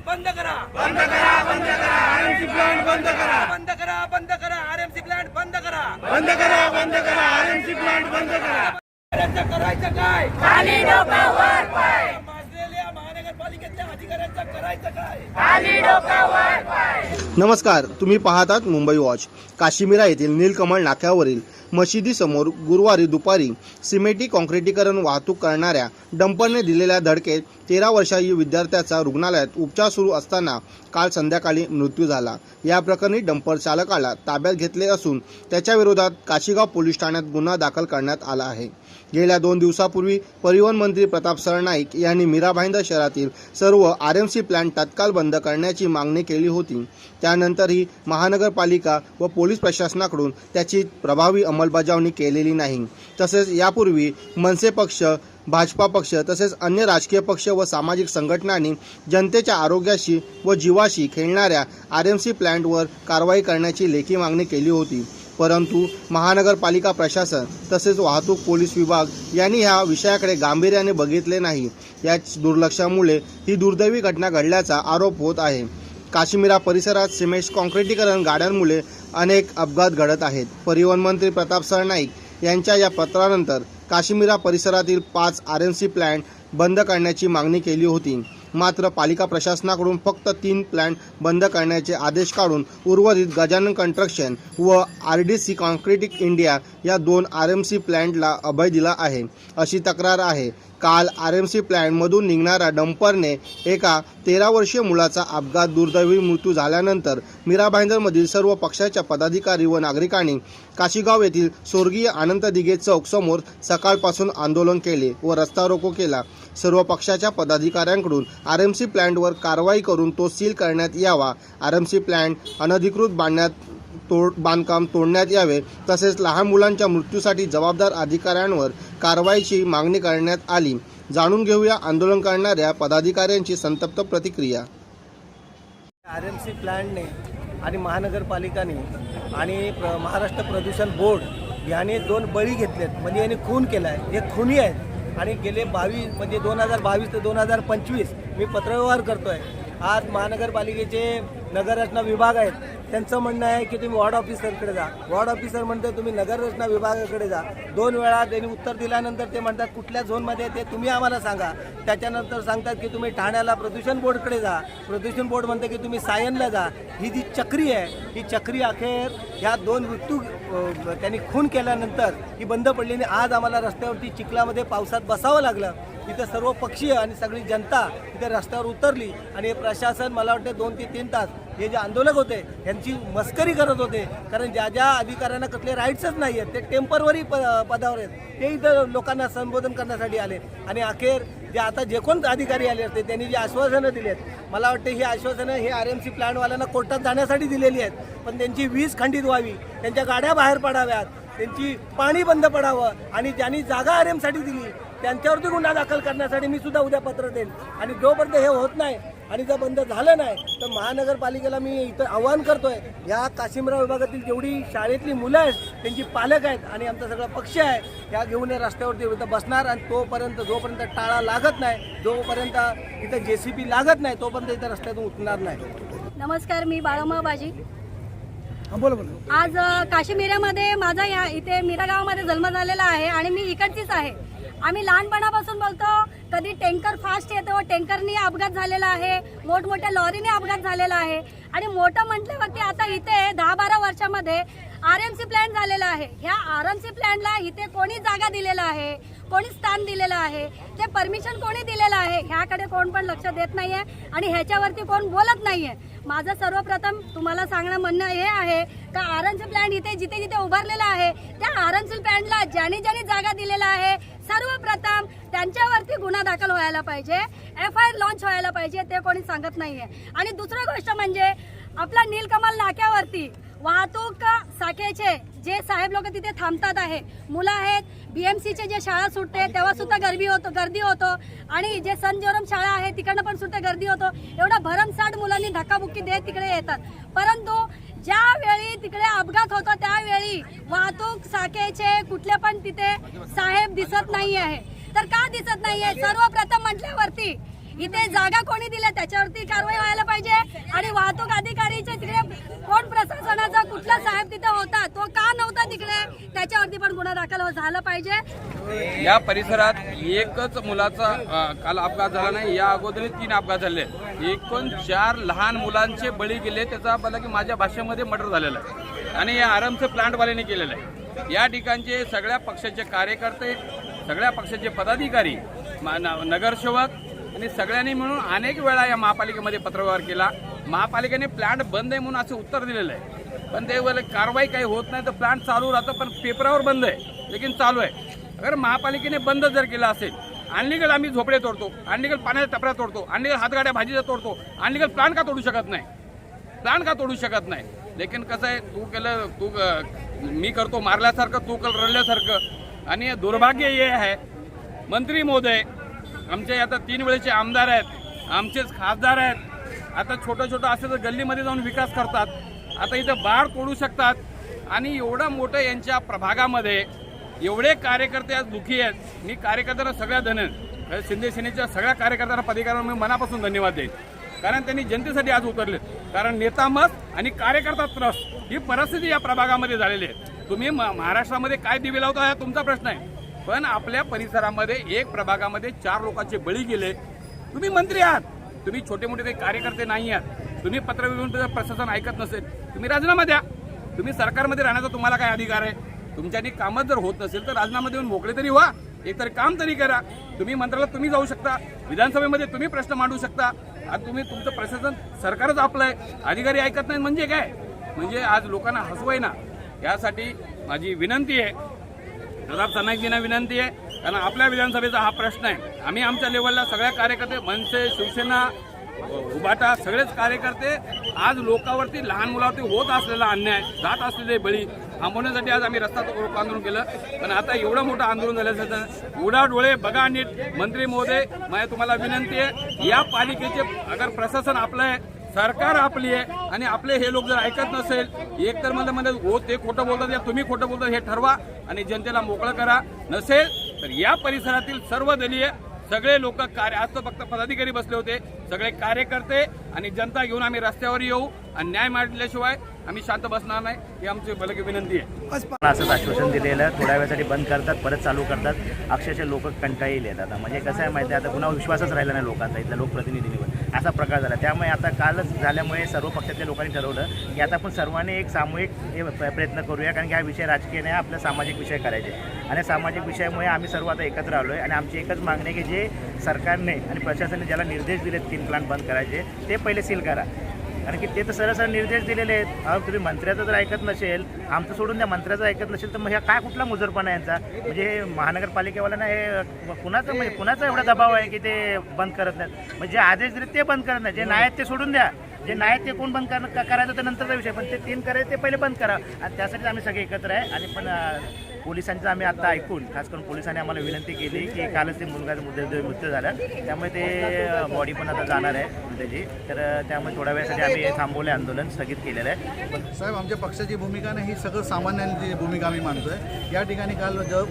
बंद करा. बंद करा आरएमसी प्लांट बंद करा. बंद करा बंद करा आरएमसी प्लांट बंद करा. बंद करा बंद करा आरएमसी प्लांट बंद करा. करायचं करायचं काय? खाली पाय. माजलेल्या महानगरपालिकेच्या अधिकाऱ्यांचं करायचं काय? खाली पाय. नमस्कार तुम्ही पाहतात मुंबई वॉच. काश्मीरा येथील नीलकमल नाक्यावरील मशिदीसमोर गुरुवारी दुपारी सिमेंटी काँक्रिटीकरण वाहतूक करणाऱ्या डंपरने दिलेल्या धडकेत तेरा वर्षाही विद्यार्थ्याचा रुग्णालयात उपचार सुरू असताना काल संध्याकाळी मृत्यू झाला. या प्रकरणी डंपर चालकाला ताब्यात घेतले असून त्याच्याविरोधात काशीगाव पोलीस ठाण्यात गुन्हा दाखल करण्यात आला आहे. गेल्या दोन दिवसापूर्वी परिवहन मंत्री प्रताप सरनाईक यांनी मीराभाईंदर शहरातील सर्व आर एम सी प्लांट तत्काळ बंद करण्याची मागणी केली होती. त्यानंतरही महानगरपालिका व पोलीस प्रशासनाकडून त्याची प्रभावी अंमलबजावणी केलेली नाही. तसेच यापूर्वी मनसे पक्ष भाजपा पक्ष तसेच अन्य राजकीय पक्ष व सामाजिक संघटनांनी जनतेच्या आरोग्याशी व जीवाशी खेळणाऱ्या आर एम सी प्लॅन्टवर कारवाई करण्याची लेखी मागणी केली होती. परंतु महानगरपालिका प्रशासन तसेच वाहतूक पोलीस विभाग यांनी ह्या विषयाकडे गांभीर्याने बघितले नाही. या दुर्लक्षामुळे ही दुर्दैवी घटना घडल्याचा आरोप होत आहे. काश्मीरा परिसरात सिमेंट कॉन्क्रिटीकरण गाड्यांमुळे अनेक अपघात घडत आहेत. परिवहन मंत्री प्रताप सरनाईक यांच्या या पत्रानंतर काश्मीरा परिसरातील पाच आर एन सी प्लॅन्ट बंद करण्याची मागणी केली होती. मात्र पालिका प्रशासनाकडून फक्त तीन प्लॅन्ट बंद करण्याचे आदेश काढून उर्वरित गजानन कन्स्ट्रक्शन व R D C concrete India या दोन आर एम सी प्लॅन्टला अभय दिला आहे. अशी तक्रार आहे. काल आर एम सी प्लॅन्टमधून निघणाऱ्या डंपरने एका तेरा वर्षीय मुलाचा अपघात दुर्दैवी मृत्यू झाल्यानंतर मीरा भाईंदरमधील सर्व पक्षाच्या पदाधिकारी व नागरिकांनी काशीगाव येथील स्वर्गीय आनंद दिघे चौक समोर सकाळपासून आंदोलन केले व रस्ता रोको केला. सर्व पक्षाच्या पदाधिकाऱ्यांकडून आर एम सी प्लॅन्टवर कारवाई करून तो सील करण्यात यावा. आर एम सी प्लॅन्ट अनधिकृत बांधण्यात तोड बांधकाम तोडण्यात यावे तसेच लहान मुलांच्या मृत्यूसाठी जबाबदार अधिकाऱ्यांवर कारवाईची मागणी करण्यात आली. जाणून घेऊया आंदोलन करणाऱ्या पदाधिकाऱ्यांची संतप्त प्रतिक्रिया. आर एम सी प्लॅनने आणि महानगरपालिकाने आणि प्र महाराष्ट्र प्रदूषण बोर्ड याने दोन बळी घेतलेत. म्हणजे यांनी खून केला आहे हे खुनी आहेत. आणि गेले बावीस म्हणजे दोन हजार बावीस ते दोन हजार पंचवीस मी पत्रव्यवहार करतो आहे आज महानगरपालिकेचे नगररचना विभाग आहेत. त्यांचं म्हणणं आहे की तुम्ही वॉर्ड ऑफिसरकडे जा. वॉर्ड ऑफिसर म्हणते तुम्ही नगररचना विभागाकडे जा. दोन वेळा त्यांनी उत्तर दिल्यानंतर ते म्हणतात कुठल्या झोनमध्ये ते तुम्ही आम्हाला सांगा. त्याच्यानंतर सांगतात की तुम्ही ठाण्याला प्रदूषण बोर्डकडे जा. प्रदूषण बोर्ड म्हणते की तुम्ही सायनला जा. ही जी चक्री आहे ही चक्री अखेर ह्या दोन मृत्यू त्यांनी खून केल्यानंतर ही बंद पडली आणि आज आम्हाला रस्त्यावरती चिखलामध्ये पावसात बसावं लागलं. इथं सर्व पक्षीय आणि सगळी जनता इथे रस्त्यावर उतरली आणि हे प्रशासन मला वाटतं दोन ते तीन तास हे जे आंदोलक होते यांची मस्करी करत होते. कारण ज्या ज्या अधिकाऱ्यांना कसले राईट्सच नाही आहेत ते टेम्परवरी प पदावर आहेत. ते इथं लोकांना संबोधन करण्यासाठी आले. आणि अखेर जे आता जे कोण अधिकारी आले असते त्यांनी जी आश्वासनं दिली आहेत मला वाटते ही आश्वासनं हे आर एम सी प्लॅनवाल्यांना कोर्टात जाण्यासाठी दिलेली आहेत. पण त्यांची वीज खंडित व्हावी त्यांच्या गाड्या बाहेर पडाव्यात त्यांची पाणी बंद पडावं आणि ज्यांनी जागा आर एमसाठी दिली त्यांच्यावरती गुन्हा दाखल करण्यासाठी मी सुद्धा उद्या पत्र देईन. आणि जोपर्यंत हे होत नाही आणि जर बंद झालं नाही तर महानगरपालिकेला मी इथं आवाहन करतोय या काशिमराव विभागातील जेवढी शाळेतली मुलं आहेत त्यांची पालक आहेत आणि आमचा सगळा पक्ष आहे ह्या घेऊन या रस्त्यावरती इथं बसणार आणि तोपर्यंत जोपर्यंत टाळा लागत नाही जोपर्यंत इथं जे सी पी लागत नाही तोपर्यंत इथं रस्त्यातून उठणार नाही. नमस्कार मी बाळोमा बाजी. बोला बोला. आज काश्मीरामध्ये माझा या इथे मीरा गावामध्ये जन्म झालेला आहे आणि मी इकडचीच आहे. आम्ही लहानपणापासून बोलतो कधी टँकर फास्ट येतो टँकरनी अपघात झालेला आहे मोठमोठ्या लॉरीने अपघात झालेला आहे. आणि मोठं म्हटल्यावरती आता इथे दहा बारा वर्षामध्ये आर एम सी प्लॅन झालेला आहे. ह्या आर एम सी प्लॅनला इथे कोणी जागा दिलेला आहे कोणी स्थान दिलेलं आहे ते परमिशन कोणी दिलेलं आहे ह्याकडे कोण पण लक्ष देत नाहीये आणि ह्याच्यावरती कोण बोलत नाहीये. माझं सर्वप्रथम तुम्हाला सांगणं म्हणणं हे आहे का आरएनसी प्लॅन इथे जिथे जिथे उभारलेला आहे त्या आरएनसी प्लॅनला ज्याने ज्याने जागा दिलेला आहे सर्वप्रथम त्यांच्यावरती गुन्हा दाखल व्हायला पाहिजे एफ आय आर लॉन्च व्हायला पाहिजे ते कोणी सांगत नाहीये. आणि दुसरी गोष्ट म्हणजे आपला नीलकमल नाक्यावरती वाहतूक शाखेचे जे साहेब लोक तिथे थांबतात आहे मुलं आहेत बीएमसीचे जे शाळा सुटते तेव्हा सुद्धा गर्दी होतो गर्दी होतो. आणि जे संजोरम शाळा आहे तिकडनं पण सुद्धा गर्दी होतो. एवढा भरमसाठ मुलांनी धक्काबुक्की देत तिकडे येतात. परंतु ज्यावेळी तिकडे अपघात होतो त्यावेळी वाहतूक शाखेचे कुठले पण तिथे साहेब दिसत नाही आहे तर का दिसत नाहीये? सर्वप्रथम म्हटल्यावरती इथे जागा कोणी दिल्या? त्याच्यावरती कारवाई व्हायला पाहिजे. आणि वाहतूक अधिकारीचे तिकडे कोण प्रशासनाचा कुठला साहेब तिथे होता तो का नव्हता तिकडे त्याच्यावरती पण गुन्हा दाखल झालं झाला पाहिजे. या परिसरात एकच मुलाचा काल अपघात झाला नाही. या अगोदर तीन अपघात झाले. एकूण चार लहान मुलांचे बळी गेले. त्याचा मला की माझ्या भाषेमध्ये मर्डर झालेला आहे. आणि या आरामचं प्लांटवाल्याने केलेलं आहे. या ठिकाणचे सगळ्या पक्षाचे कार्यकर्ते सगळ्या पक्षाचे पदाधिकारी मा- नगरसेवक आणि सगळ्यांनी मिळून अनेक वेळा या महापालिकेमध्ये पत्रव्यवहार केला. महापालिकेने प्लांट बंद आहे म्हणून असं उत्तर दिलेलं आहे. पण ते कारवाई काही होत नाही तर प्लांट चालू राहतं पण पेपरावर बंद आहे. लेकिन चालू आहे. अगर महापालिकेने बंद जर केला असेल अनलिगल आम्ही झोपडे तोडतो अनलिगल पाण्याच्या टपऱ्या तोडतो अनलिगल हातगाड्या भाजीचा तोडतो अनलिगल प्लांट का तोडू शकत नाही? प्लांट का तोडू शकत नाही? लेकिन कसं आहे तू केलं तू मी करतो मारल्यासारखं तू कर रडल्यासारखं. आणि दुर्भाग्य हे आहे. मंत्री महोदय आमचे आता तीन वेळेचे आमदार आहेत आमचेच खासदार आहेत. आता छोटं छोटं असं तर गल्लीमध्ये जाऊन विकास करतात. आता इथं बाळ तोडू शकतात. आणि एवढं मोठं यांच्या प्रभागामध्ये एवढे कार्यकर्ते आज दुखी आहेत. मी कार्यकर्त्यांना सगळ्या धन शिंदे सेनेच्या सगळ्या कार्यकर्त्यांना पदाधिकाऱ्यांना मी मनापासून धन्यवाद देईन. कारण त्यांनी जनतेसाठी आज उतरले कारण नेता मत आणि कार्यकर्ता त्रस ही परिस्थिती या प्रभागामध्ये झालेली आहे. तुम्ही म- महाराष्ट्रामध्ये काय दिवे लावता हा तुमचा प्रश्न आहे. पण आपल्या परिसरामध्ये एक प्रभागामध्ये चार लोकांचे बळी गेले. तुम्ही मंत्री आहात. तुम्ही छोटे मोठे काही कार्यकर्ते नाही आहात. तुम्ही पत्र लिहून त्याचं प्रशासन ऐकत नसेल तुम्ही राजीनामा द्या. तुम्ही सरकारमध्ये राहण्याचा तुम्हाला काय अधिकार आहे? तुमच्यानी कामच जर होत नसेल तर राजीनामा देऊन मोकळे तरी व्हा. एकतर काम तरी करा. तुम्ही मंत्र्याला तुम्ही जाऊ शकता. विधानसभेमध्ये तुम्ही प्रश्न मांडू शकता. आज तुम्ही तुमचं प्रशासन सरकारच आपलं आहे अधिकारी ऐकत नाही म्हणजे काय? म्हणजे आज लोकांना हसवाय ना. यासाठी माझी विनंती आहे. प्रताप सरनाईकजींना विनंती आहे. कारण आपल्या विधानसभेचा हा प्रश्न आहे. आम्ही आमच्या लेवलला सगळ्या कार्यकर्ते मनसे शिवसेना उभाटा सगळेच कार्यकर्ते आज लोकांवरती लहान मुलावरती होत असलेला अन्याय जात असलेले बळी थांबवण्यासाठी आज आम्ही रस्ता रोको आंदोलन केलं. पण आता एवढं मोठं आंदोलन झाल्याचं उडा डोळे बघा नीट. मंत्री महोदय माझ्या तुम्हाला विनंती आहे या पालिकेचे अगर प्रशासन आपलं आहे सरकार आपली आहे आणि आपले हे लोक जर ऐकत नसेल एक तर मला हो ते खोटं बोलतात या तुम्ही खोटं बोलतात हे ठरवा आणि जनतेला मोकळं करा. नसेल तर या परिसरातील सर्व दलीय सगळे लोक कार्य आज तर फक्त पदाधिकारी बसले होते. सगळे कार्यकर्ते आणि जनता घेऊन आम्ही रस्त्यावर येऊ आणि न्याय मांडल्याशिवाय आम्ही शांत बसणार नाही ही आमची बलकी विनंती आहे. असंच आश्वासन दिलेलं थोड्या वेळासाठी बंद करतात परत चालू करतात. अक्षरशः लोक कंटाळलेले आहेत आता म्हणजे कसं आहे माहिती आहे आता कुणावर विश्वासच राहिला नाही लोकांचा इथल्या लोकप्रतिनिधींवर. असा प्रकार झाला. त्यामुळे आता कालच झाल्यामुळे सर्व पक्षातल्या लोकांनी ठरवलं की आता आपण सर्वांनी एक सामूहिक हे प्रयत्न करूया कारण की हा विषय राजकीय नाही आपला सामाजिक विषय करायचे आणि सामाजिक विषयामुळे आम्ही सर्व आता एकत्र आलो आहे आणि आमची एकच मागणी आहे की जे सरकारने आणि प्रशासनाने ज्याला निर्देश दिलेत तीन प्लांट बंद करायचे ते पहिले सील करा. कारण की ते तर सरळ निर्देश दिलेले आहेत. अहो तुम्ही मंत्र्याचं जर ऐकत नसेल आमचं सोडून द्या मंत्र्याचं ऐकत नसेल तर मग ह्या काय कुठला मुजरपणा यांचा? म्हणजे हे महानगरपालिकेवाल्यांना हे कुणाचं म्हणजे कुणाचा एवढा दबाव आहे की ते बंद करत नाहीत? म्हणजे जे आदेश दिले ते बंद करत नाही जे नाही आहेत ते सोडून द्या. जे नाही आहेत ते कोण बंद करायचं तर नंतरचा विषय पण ते तीन करायचं ते पहिले बंद करा. आणि त्यासाठी आम्ही सगळे एकत्र आहे. आणि पण पोलिसांचं आम्ही आता ऐकून खास करून पोलिसांनी आम्हाला विनंती केली की कालच ते मुलगाचा मृत्यू मृत्यू झाला. त्यामुळे ते बॉडी पण आता जाणार आहे त्याची तर त्यामुळे थोड्या वेळासाठी आम्ही थांबवले आंदोलन स्थगित केलेलं आहे. पण साहेब आमच्या पक्षाची भूमिका नाही ही सगळं सामान्यांची भूमिका आम्ही मानतोय. या ठिकाणी काल ज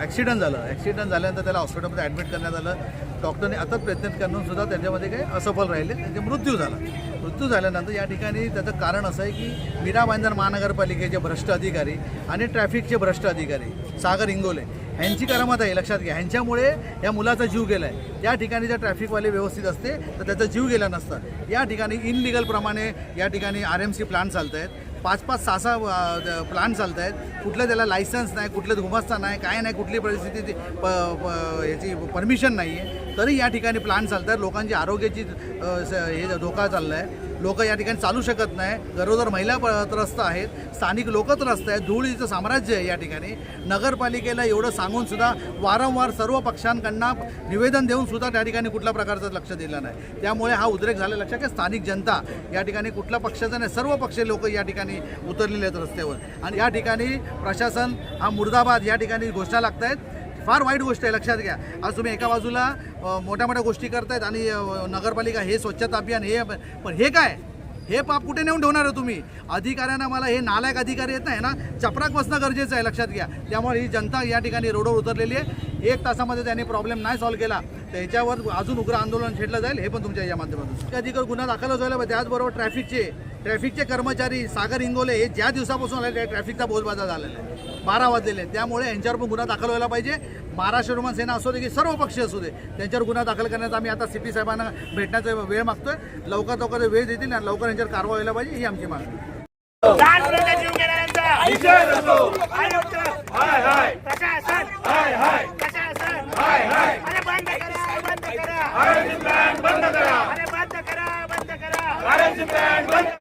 ॲक्सिडेंट झालं. ॲक्सिडेंट झाल्यानंतर त्याला हॉस्पिटलमध्ये ॲडमिट करण्यात आलं. डॉक्टरने अथक प्रयत्न करून सुद्धा त्याच्यामध्ये काही असफल राहिले. त्यांचे मृत्यू झाला. मृत्यू झाल्यानंतर या ठिकाणी त्याचं कारण असं आहे की मीरा भाईंदर महानगरपालिकेचे भ्रष्ट अधिकारी आणि ट्रॅफिकचे भ्रष्ट अधिकारी सागर इंगोले ह्यांची करामत आहे. लक्षात घ्या. ह्यांच्यामुळे या मुलाचा जीव गेला आहे या ठिकाणी जर ट्रॅफिकवाले व्यवस्थित असते तर त्याचा जीव गेला नसता. या ठिकाणी इनलिगलप्रमाणे या ठिकाणी आर एम सी प्लांट चालत आहेत पाच पाच सहा सहा प्लांट चालत आहेत कुठलं त्याला लायसन्स नाही कुठलं धुमस्ता नाही काय नाही कुठली परिस्थिती प प- याची परमिशन नाही आहे तरी या ठिकाणी प्लांट चालत आहेत लोकांची आरोग्याची स- हे धोका चालला आहे लोक या ठिकाणी चालू शकत नाही. गरोदर महिला प- त्रस्त आहेत. स्थानिक लोक त्रस्त आहेत. धुळीचं साम्राज्य आहे या ठिकाणी. नगरपालिकेला एवढं सांगून सुद्धा वारंवार सर्व पक्षांकडनं निवेदन देऊन सुद्धा त्या ठिकाणी कुठल्या प्रकारचं लक्ष दिलं नाही. त्यामुळे हा उद्रेक झाला लक्षात की स्थानिक जनता या ठिकाणी कुठल्या पक्षाचा नाही. सर्व पक्ष लोक या ठिकाणी उतरलेले आहेत रस्त्यावर. आणि या ठिकाणी प्रशासन हा मुर्दाबाद या ठिकाणी घोषणा लागत आहेत फार वाईट गोष्ट आहे लक्षात घ्या. आज तुम्ही एका बाजूला मोठ्या मोठ्या गोष्टी करतायत आणि नगरपालिका हे स्वच्छता अभियान हे पण हे काय? हे पाप कुठे नेऊन ठेवणार आहे तुम्ही? अधिकाऱ्यांना मला हे नालायक अधिकारी येत नाही ना चपराक बसणं गरजेचं आहे लक्षात घ्या. त्यामुळे ही जनता या ठिकाणी रोडवर उतरलेली आहे. एक तासामध्ये त्यांनी प्रॉब्लेम नाही सॉल्व्ह केला. त्याच्यावर अजून उग्र आंदोलन छेडलं जाईल हे पण तुमच्या या माध्यमातून. अधिकार गुन्हा दाखल झाला पाहिजे. त्याचबरोबर ट्रॅफिकचे ट्रॅफिकचे कर्मचारी सागर इंगोले हे ज्या दिवसापासून आले त्या ट्रॅफिकचा बोजबाजा झालेला आहे. बारा वाजलेले आहेत. त्यामुळे यांच्यावर पण गुन्हा दाखल व्हायला पाहिजे. महाराष्ट्र रोमन सेना असू दे की सर्व पक्ष असू दे त्यांच्यावर गुन्हा दाखल करण्याचा आम्ही आता सी पी साहेबांना भेटण्याचा वेळ मागतोय. लवकर लवकर वेळ देतील आणि लवकर यांच्यावर कारवाई व्हायला पाहिजे ही आमची मागणी आहे. लहान मुलांचा जीव घेणाऱ्यांचा आयुक्त प्रशासन. प्रशासन. अरे बंद करा बंद करा. बंद करा. अरे बंद करा बंद करा.